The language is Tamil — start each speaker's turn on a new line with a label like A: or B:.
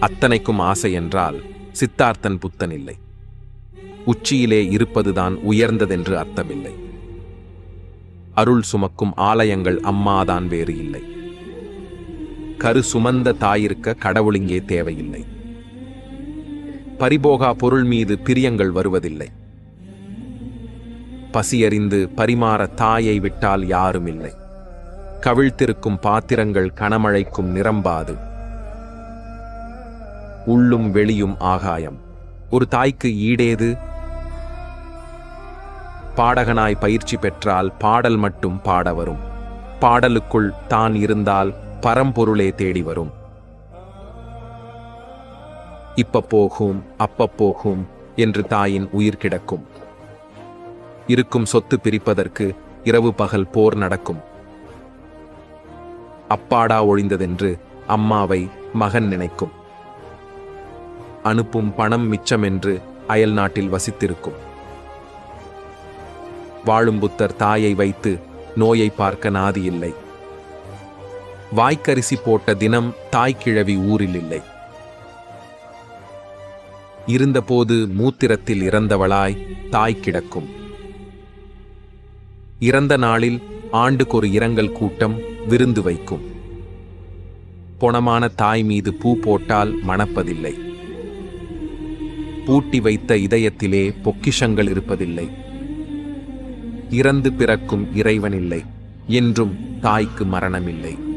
A: அத்தனைக்கும் ஆசை என்றால் சித்தார்த்தன் புத்தன் இல்லை. உச்சியிலே இருப்பதுதான் உயர்ந்ததென்று அர்த்தமில்லை. அருள் சுமக்கும் ஆலயங்கள் அம்மாதான் வேறு இல்லை. கரு சுமந்த தாயிருக்க கடவுளிங்கே தேவையில்லை. பரிபோகா பொருள் மீது பிரியங்கள் வருவதில்லை. பசியறிந்து பரிமாற தாயை விட்டால் யாரும் இல்லை கவிழ்த்திருக்கும் பாத்திரங்கள் கனமழைக்கும் நிரம்பாது. உள்ளும் வெளியும் ஆகாயம். ஒரு தாய்க்கு ஈடேது? பாடகனாய் பயிற்சி பெற்றால் பாடல் மட்டும் பாட வரும். பாடலுக்குள் தான் இருந்தால் பரம்பொருளே தேடி வரும். இப்ப போகும் அப்ப போகும் என்று தாயின் உயிர் கிடக்கும். இருக்கும் சொத்து பிரிப்பதற்கு இரவு பகல் போர் நடக்கும். அப்பாடா ஒழிந்ததென்று அம்மாவை மகன் நினைக்கும். அனுப்பும் பணம் மிச்சம் என்று அயல் நாட்டில் வசித்திருக்கும். வாழும் புத்தர் தாயை வைத்து நோயை பார்க்க நாதி இல்லை. வாய்க்கரிசி போட்ட தினம் தாய்க்கிழவி ஊரில் இல்லை. இருந்தபோது மூத்திரத்தில் இறந்தவளாய் தாய் கிடக்கும். இறந்த நாளில் ஆண்டுக்கொரு இரங்கல் கூட்டம் விருந்து வைக்கும். பொணமான தாய் மீது பூ போட்டால் மணப்பதில்லை. பூட்டி வைத்த இதயத்திலே பொக்கிஷங்கள் இருப்பதில்லை. இறந்து பிறக்கும் இறைவனில்லை என்றும் தாய்க்கு மரணமில்லை.